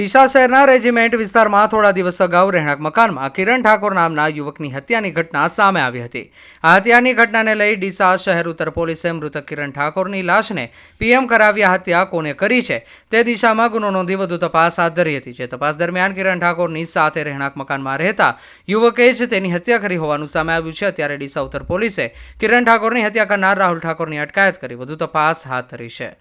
ડીસા શહેરના રેજિમેન્ટ વિસ્તારમાં થોડા દિવસ અગાઉ રહેણાંક મકાનમાં કિરણ ઠાકોર નામના યુવકની હત્યાની ઘટના સામે આવી હતી. આ હત્યાની ઘટનાને લઈ ડીસા શહેર ઉત્તર પોલીસે મૃતક કિરણ ઠાકોરની લાશને પીએમ કરાવ્યા હત્યા કોને કરી છે તે દિશામાં ગુનો નોંધી વધુ તપાસ હાથ ધરી હતી જે તપાસ દરમિયાન કિરણ ઠાકોરની સાથે રહેણાંક મકાનમાં રહેતા યુવકે જ તેની હત્યા કરી હોવાનું સામે આવ્યું છે. અત્યારે ડીસા ઉત્તર પોલીસે કિરણ ઠાકોરની હત્યા કરનાર રાહુલ ઠાકોરની અટકાયત કરી વધુ તપાસ હાથ ધરી છે.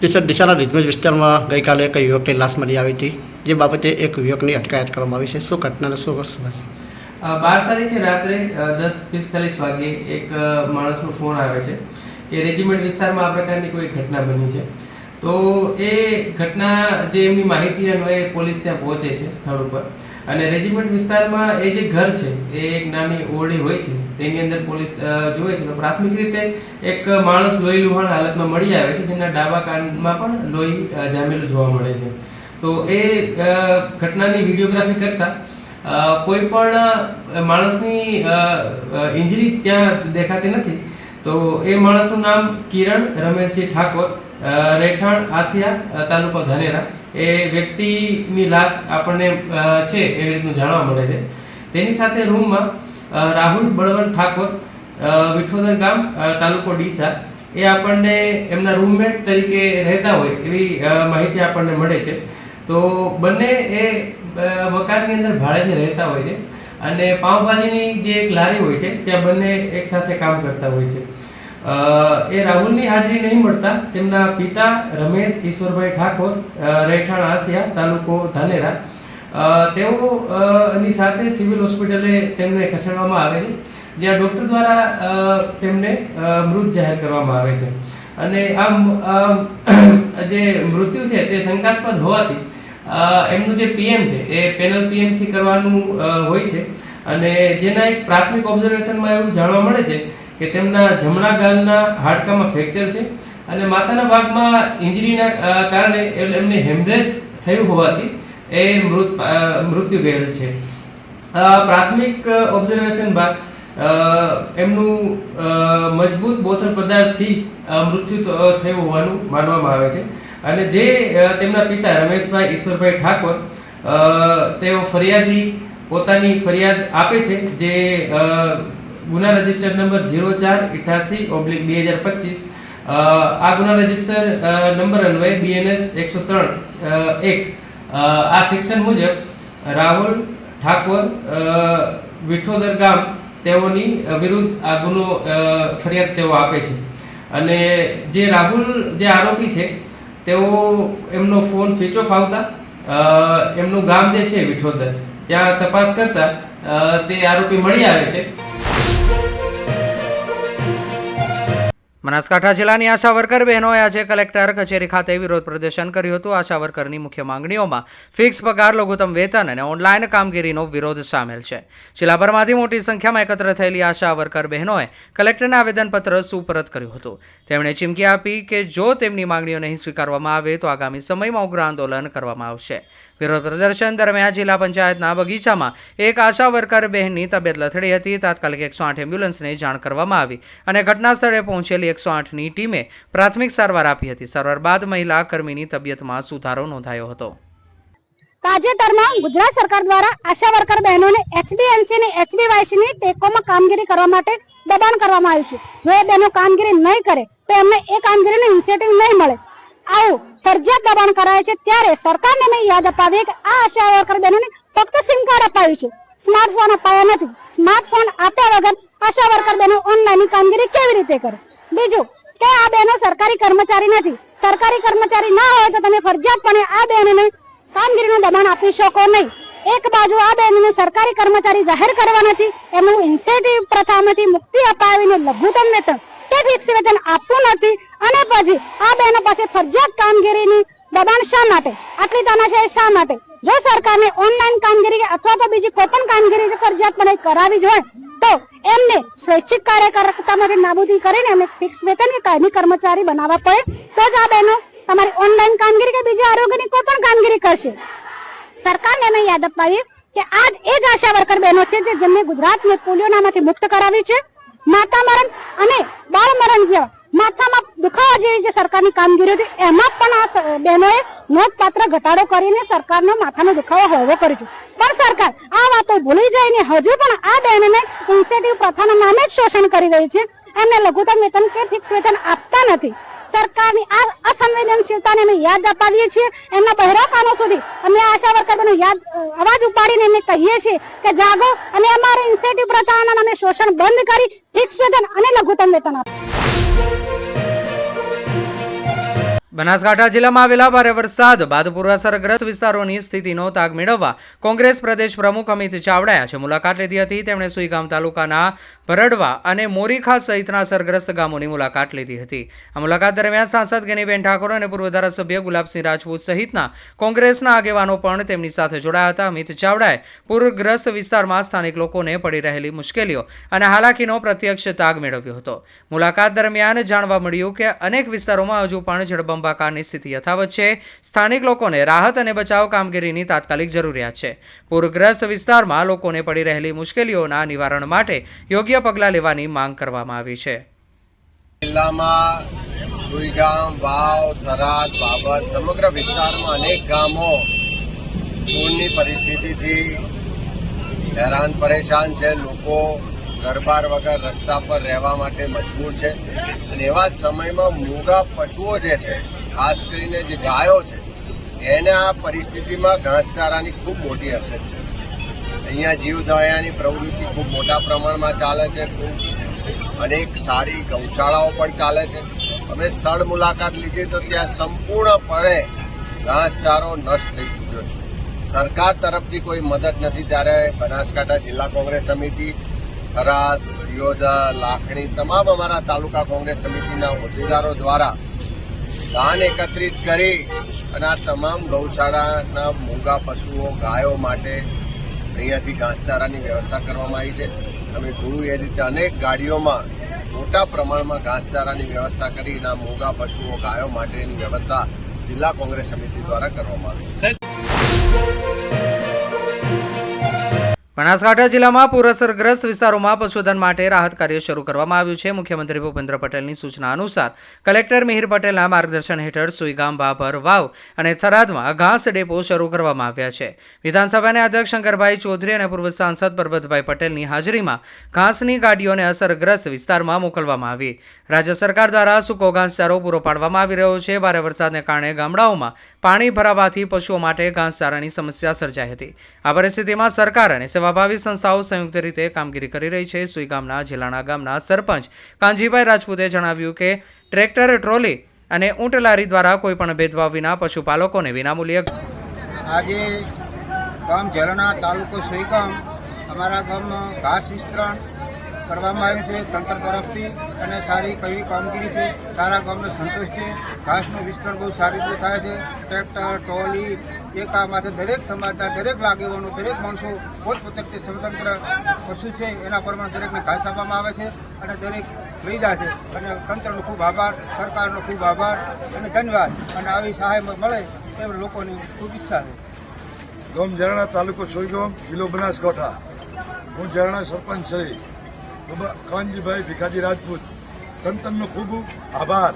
ડીસા ડીસાના રીજમેજ વિસ્તારમાં ગઈકાલે એક યુવકની લાશ મળી આવી હતી. જે બાબતે એક યુવકની અટકાયત કરવામાં આવી છે. શું ઘટનાને શું સમજ બાર તારીખે રાત્રે દસ પિસ્તાલીસ વાગે એક માણસનો ફોન આવે છે કે રેજિમેન્ટ વિસ્તારમાં આ પ્રકારની કોઈ ઘટના બની છે. તો એ ઘટના જે એમની માહિતી અન્વયે પોલીસ ત્યાં પહોંચે છે સ્થળ ઉપર. અને રેજિમેન્ટ વિસ્તારમાં એ જે ઘર છે, એ એક નાની ઓરડી હોય છે, તેની અંદર પોલીસ જોવે છે. પ્રાથમિક રીતે એક માણસ લોહી લુહાણ હાલતમાં મળી આવે છે, જેના ડાબા કાનમાં પણ લોહી જામેલું જોવા મળે છે. તો એ ઘટનાની વિડીયોગ્રાફી કરતા કોઈ પણ માણસની ઇન્જરી ત્યાં દેખાતી નથી. તો એ માણસનું નામ કિરણ રમેશજી ઠાકોર. રહેઠાણ આસિયા તાલુકો ધાનેરા. એ વ્યક્તિની લાશ આપણને છે એવી રીતનું જાણવા મળે છે. તેની સાથે રૂમમાં રાહુલ બળવંત ઠાકોર વિઠોદર ગામ તાલુકો ડીસા. એ આપણને એમના રૂમમેટ તરીકે રહેતા હોય એવી માહિતી આપણને મળે છે. તો બંને એ મકાનની અંદર ભાડેથી રહેતા હોય છે. અને પાઉંભાજીની જે એક લારી હોય છે, ત્યાં બંને એક સાથે કામ કરતા હોય છે. એ રાહુલની હાજરી નહીં મળતા. તેમના પિતા રમેશ ઈશ્વરભાઈ ઠાકોર રહેઠાણ આસિયા, તાલુકો ધાનેરા. તેઓ ની સાથે સિવિલ હોસ્પિટલે તેમને ખસેડવામાં આવે છે, જ્યાં ડૉક્ટર દ્વારા તેમને મૃત જાહેર કરવામાં આવે છે. અને આ જે મૃત્યુ છે તે શંકાસ્પદ હોવાથી એમનું જે પીએમ છે એ પેનલ પીએમથી કરવાનું હોય છે. અને જેના એક પ્રાથમિક ઓબ્ઝર્વેશનમાં એવું જાણવા મળે છે કે તેમના જમણા ગાલના હાડકામાં ફ્રેક્ચર છે અને માથાના ભાગમાં ઇન્જરીના કારણે એમને હેમરેજ થયું હોવાથી એ મૃત મૃત્યુ ગયેલ છે. પ્રાથમિક ઓબ્ઝર્વેશન બાદ એમનું મજબૂત બોથર પદાર્થથી મૃત્યુ થયું હોવાનું માનવામાં આવે છે. અને જે તેમના પિતા રમેશભાઈ ઈશ્વરભાઈ ઠાકોર તેઓ ફરિયાદી, પોતાની ફરિયાદ આપે છે, જે ગુના રજિસ્ટર નંબર ઝીરો ચાર ઇઠાસી ઓબ્લિક બે હજાર પચીસ. આ ગુના રજિસ્ટર નંબર અન્વયે બીએનએસ એકસો ત્રણ એક. આ સેક્શન મુજબ રાહુલ ઠાકોર વિઠોદર ગામ તેઓની વિરુદ્ધ આ ગુનો ફરિયાદ તેઓ આપે છે. અને જે રાહુલ, જે આરોપી છે, તેઓ એમનો ફોન સ્વિચ ઓફ આવતા એમનું ગામ જે છે વિઠોદર, ત્યાં તપાસ કરતા તે આરોપી મળી આવે છે. બનાસકાંઠા જિલ્લાની આશા વર્કર બહેનોએ આજે કલેક્ટર કચેરી ખાતે વિરોધ પ્રદર્શન કર્યું હતું. આશા વર્કરની મુખ્ય માંગણીઓમાં ફિક્સ પગાર, લઘુત્તમ વેતન અને ઓનલાઈન કામગીરીનો વિરોધ સામેલ છે. જિલ્લાભરમાંથી મોટી સંખ્યામાં એકત્ર થયેલી આશા વર્કર બહેનોએ કલેક્ટરને આવેદનપત્ર સુપરત કર્યું હતું. તેમણે ચીમકી આપી કે જો તેમની માંગણીઓ નહીં સ્વીકારવામાં આવે તો આગામી સમયમાં ઉગ્ર આંદોલન કરવામાં આવશે. વિરોધ પ્રદર્શન દરમિયાન જિલ્લા પંચાયતના બગીચામાં એક આશા વર્કર બહેનની તબિયત લથડી હતી. તાત્કાલિક એકસો આઠ એમ્બ્યુલન્સને જાણ કરવામાં આવી અને ઘટના સ્થળે પહોંચેલી એકસો આઠની ટીમે પ્રાથમિક સારવાર આપી હતી. સારવાર બાદ મહિલા કર્મીની તબિયતમાં સુધારો નોંધાયો હતો. તાજેતરમાં ગુજરાત સરકાર દ્વારા આશા વર્કર બહેનોને એચબીએમસી ની એચબીવાયસી ની ટેકોમાં કામગીરી કરવા માટે દબાણ કરવામાં આવ્યું છે. જો એ બહેનો કામગીરી નહીં કરે, તો એમને એ કામગીરીનું ઇન્સેન્ટિવ નહીં મળે. આવું ફરજિયાત દબાણ કરાય છે ત્યારે સરકારને મેં યાદ અપાવી કે આ આશા વર્કર બહેનોને ફક્ત સિમ કાર્ડ અપાયું છે. સ્માર્ટફોન અપાયા નથી. સ્માર્ટફોન આપ્યા વગર આશા વર્કર બહેનો ઓનલાઈન કામગીરી કેવી રીતે કરે? બીજું કે આ બહેનો સરકારી કર્મચારી નથી. સરકારી કર્મચારી ના હોય તો તમે ફરજિયાતપણે આ બહેનોને કામગીરીનું દબાણ આપી શકો નહીં. એક બાજુ આ બહેનોને સરકારી કર્મચારી જાહેર કરવા નથી એમનું ઇન્સેન્ટિવ પ્રથામાંથી મુક્તિ અપાવીને લઘુત્તમ વેતન કે ફિક્સ વેતન આપવું નથી અને પછી આ બહેનો પાસે ફરજિયાત કામગીરીની દબાણ શા માટે? આટલી તાનાશાહી શા માટે? જો સરકારને ઓનલાઈન કામગીરી અથવા તો બીજી કોઈ પણ કામગીરી ફરજિયાતપણે કરાવી જ હોય તો એમને સ્વૈચ્છિક કાર્યકર્તામાંથી નાબૂદી કરીને એમને ફિક્સ વેતન કે કાયમી કર્મચારી બનાવવા પડે. તો જ આ બહેનો તમારી ઓનલાઈન કામગીરી કે બીજી આરોગ્યની કોઈ પણ કામગીરી કરશે. સરકારને અમે યાદ અપાવી કે આજ એ જ આશા વર્કર બહેનો છે જે જેમને ગુજરાતને પોલિયોનામાંથી મુક્ત કરાવી છે. માતા મરણ અને બાળ મરણ જેવા માથામાં દુખાવા જેવી જે સરકારની કામગીરી હતી, એમાં પણ આ બહેનોએ નોંધપાત્ર ઘટાડો કરીને સરકારનો માથાનો દુખાવો હળવો કર્યો છે. પણ સરકાર આ વાતો ભૂલી જઈને હજુ પણ આ બહેનોને ઇન્સેન્ટિવ પ્રથાના નામે જ શોષણ કરી રહી છે. એમને લઘુત્તમ વેતન કે ફિક્સ વેતન આપતા નથી. સરકારની આ અસંવેદનશીલતાને અમે યાદ અપાવીએ છીએ. એમના બહેરા કામો સુધી અમે આશા વર્કરોને યાદ અવાજ ઉપાડીને એમને કહીએ છીએ કે જાગો અને અમારા ઇન્સેન્ટિવ પ્રથાના નામે શોષણ બંધ કરી ફિક્સ વેતન અને લઘુત્તમ વેતન આપો. બનાસકાંઠા જિલ્લામાં આવેલા ભારે વરસાદ બાદ પૂર્વાસરગ્રસ્ત વિસ્તારોની સ્થિતિનો તાગ મેળવવા કોંગ્રેસ પ્રદેશ પ્રમુખ અમિત ચાવડાએ આજે મુલાકાત લીધી હતી તેમણે સુઈગામ તાલુકાના ભરડવા અને મોરીખા સહિતના અસરગ્રસ્ત ગામોની મુલાકાત લીધી હતી. આ મુલાકાત દરમિયાન સાંસદ ગેનીબેન ઠાકોર અને પૂર્વ ધારાસભ્ય ગુલાબસિંહ રાજપૂત સહિતના કોંગ્રેસના આગેવાનો પણ તેમની સાથે જોડાયા હતા. અમિત ચાવડાએ પૂરગ્રસ્ત વિસ્તારમાં સ્થાનિક લોકોને પડી રહેલી મુશ્કેલીઓ અને હાલાકીનો પ્રત્યક્ષ તાગ મેળવ્યો હતો. મુલાકાત દરમિયાન જાણવા મળ્યું કે અનેક વિસ્તારોમાં હજુ પણ જળબંબાકારની સ્થિતિ યથાવત છે. સ્થાનિક લોકોને રાહત અને બચાવ કામગીરીની તાત્કાલિક જરૂરિયાત છે. પૂરગ્રસ્ત વિસ્તારમાં લોકોને પડી રહેલી મુશ્કેલીઓના નિવારણ માટે યોગ્ય પગલાં લેવાની માંગ કરવામાં આવી છે. જિલ્લામાં સુઈગામ વાવ, થરાદ, બાબર સમગ્ર વિસ્તારમાં અનેક ગામો પૂરની પરિસ્થિતિથી હેરાન પરેશાન છે. લોકો ઘરબાર વગર રસ્તા પર રહેવા માટે મજબૂર છે. અને એવા સમયમાં મૂગા પશુઓ જે છે, ખાસ કરીને જે ગાયો છે, એને આ પરિસ્થિતિમાં ઘાસચારાની ખૂબ મોટી અસર છે. અહીંયા જીવદયાની પ્રવૃત્તિ ખૂબ મોટા પ્રમાણમાં ચાલે છે, ખૂબ. અનેક સારી ગૌશાળાઓ પણ ચાલે છે. અમે સ્થળ મુલાકાત લીધી તો ત્યાં સંપૂર્ણપણે ઘાસચારો નષ્ટ થઈ ચૂક્યો છે. સરકાર તરફથી કોઈ મદદ નથી, ત્યારે બનાસકાંઠા જિલ્લા કોંગ્રેસ સમિતિ થરાદ દિયોદર લાખણી તમામ અમારા તાલુકા કોંગ્રેસ સમિતિના હોદ્દેદારો દ્વારા દાન એકત્રિત કરી અને આ તમામ ગૌશાળાના મૂંગા પશુઓ, ગાયો માટે અહીંયાથી ઘાસચારાની વ્યવસ્થા કરવામાં આવી છે. તમે જોયું એ રીતે અનેક ગાડીઓમાં મોટા પ્રમાણમાં ઘાસચારાની વ્યવસ્થા કરી અને મૂંગા પશુઓ, ગાયો માટેની વ્યવસ્થા જિલ્લા કોંગ્રેસ સમિતિ દ્વારા કરવામાં આવી છે. બનાસકાંઠા જિલ્લામાં પૂર અસરગ્રસ્ત વિસ્તારોમાં પશુધન માટે રાહત કાર્ય શરૂ કરવામાં આવ્યું છે. મુખ્યમંત્રી ભૂપેન્દ્ર પટેલની સૂચના અનુસાર કલેક્ટર મિહિર પટેલના માર્ગદર્શન હેઠળ સુઈગામ બાભર વાવ અને થરાદમાં ઘાસ ડેપો શરૂ કરવામાં આવ્યા છે. વિધાનસભાના અધ્યક્ષ શંકરભાઈ ચૌધરી અને પૂર્વ સાંસદ પરબતભાઈ પટેલની હાજરીમાં ઘાસની ગાડીઓને અસરગ્રસ્ત વિસ્તારમાં મોકલવામાં આવી. રાજ્ય સરકાર દ્વારા સૂકો ઘાસચારો પૂરો પાડવામાં આવી રહ્યો છે. ભારે વરસાદને કારણે ગામડાઓમાં પાણી ભરાવાથી પશુઓ માટે ઘાસચારાની સમસ્યા સર્જાઈ હતી. આ પરિસ્થિતિમાં સરકાર અને સેવાભાવી સંસ્થાઓ સંયુક્ત રીતે કામગીરી કરી રહી છે. સુઈગામના જિલ્લાના ગામના સરપંચ કાંજીભાઈ રાજપૂતે જણાવ્યું કે, ટ્રેક્ટર, ટ્રોલી અને ઊંટ લારી દ્વારા કોઈપણ ભેદભાવ વિના પશુપાલકોને વિનામૂલ્યે આજે ગામ ઝરણા તાલુકો સોઈગામ અમારા ગામમાં ઘાસ વિસ્તરણ કરવામાં આવ્યું છે, તંત્ર તરફથી અને સારી કઈ કામગીરી છે, સારા ગામનો સંતોષ છે, ઘાસનું વિસ્તરણ બહુ સારી રીતે થાય છે, ટ્રેક્ટર ટ્રોલી એક આ માટે દરેક સમાજના દરેક લાગેવાનો, દરેક માણસો પોતપોતે સ્વતંત્ર પશુ છે, એના પ્રમાણે દરેકને ઘાસ આપવામાં આવે છે અને દરેક લઈ છે. અને તંત્રનો ખૂબ આભાર, સરકારનો ખૂબ આભાર અને ધન્યવાદ. અને આવી સહાય મળે એ લોકોની ખૂબ ઈચ્છા છે. ગોમ ઝરણા તાલુકો સોઈગોમ, જિલ્લો બનાસકાંઠા. હું ઝરણા સરપંચ બાબા કાનજીભાઈ ભીખાજી રાજપૂત. તંતનનો ખૂબ આભાર.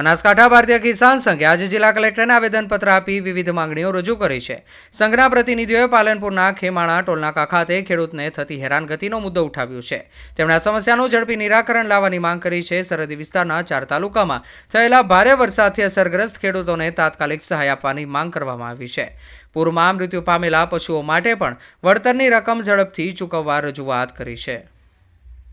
બનાસકાંઠા ભારતીય કિસાન સંઘે આજે જિલ્લા કલેક્ટરને આવેદનપત્ર આપી વિવિધ માંગણીઓ રજૂ કરી છે. સંઘના પ્રતિનિધિઓએ પાલનપુરના ખેમાણા ટોલનાકા ખાતે ખેડૂતને થતી હેરાનગતિનો મુદ્દો ઉઠાવ્યો છે. તેમણે આ સમસ્યાનું ઝડપી નિરાકરણ લાવવાની માંગ કરી છે. સરહદી વિસ્તારના ચાર તાલુકામાં થયેલા ભારે વરસાદથી અસરગ્રસ્ત ખેડૂતોને તાત્કાલિક સહાય આપવાની માંગ કરવામાં આવી છે. પૂરમાં મૃત્યુ પામેલા પશુઓ માટે પણ વળતરની રકમ ઝડપથી ચૂકવવા રજૂઆત કરી છે.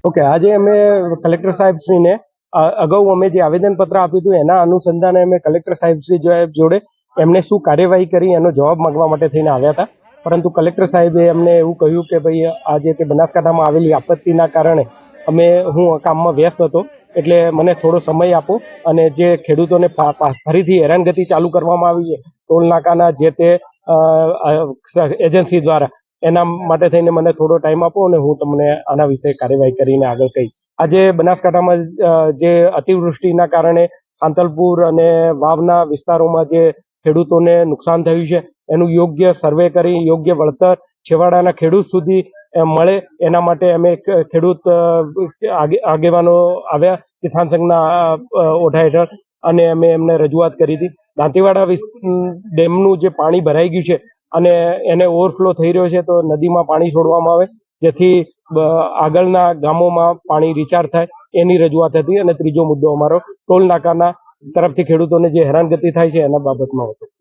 ઓકે, આજે અમે કલેક્ટર સાહેબશ્રીને અગાઉ અમે જે આવેદનપત્ર આપ્યું હતું, એના અનુસંધાને અમે કલેક્ટર સાહેબશ્રી જો- જોડે એમને શું કાર્યવાહી કરી, એનો જવાબ માંગવા માટે થઈને આવ્યા હતા. પરંતુ કલેક્ટર સાહેબે અમને એવું કહ્યું કે ભાઈ આજે તે બનાસકાંઠામાં આવેલી આપત્તિના કારણે અમે, હું કામમાં વ્યસ્ત હતો, એટલે મને થોડો સમય આપો અને જે ખેડૂતોને ફરીથી હેરાનગતિ ચાલુ કરવામાં આવી છે, ટોલ નાકાના જે તે એજન્સી દ્વારા એના માટે થઈને મને થોડો ટાઈમ આપો અને હું તમને આના વિશે કાર્યવાહી કરીને આગળ કહીશ. આજે બનાસકાંઠામાં જે અતિવૃષ્ટિના કારણે સાંતલપુર અને વાવના વિસ્તારોમાં જે ખેડૂતોને નુકસાન થયું છે એનું યોગ્ય સર્વે કરી યોગ્ય વળતર છેવાડાના ખેડૂત સુધી મળે. એના માટે અમે ખેડૂત આગેવાનો આવ્યા કિસાન સંઘના અ, હેઠળ. અને અમે એમને રજૂઆત કરી હતી. દાંતીવાડા ડેમનું જે પાણી ભરાઈ ગયું છે અને એને ઓવરફ્લો થઈ રહ્યો છે તો નદીમાં પાણી છોડવામાં આવે, જેથી આગળના ગામોમાં પાણી રિચાર્જ થાય, એની રજૂઆત હતી અને ત્રીજો મુદ્દો અમારો ટોલ નાકાના તરફથી ખેડૂતોને જે હેરાનગતિ થાય છે એના બાબતમાં હતો.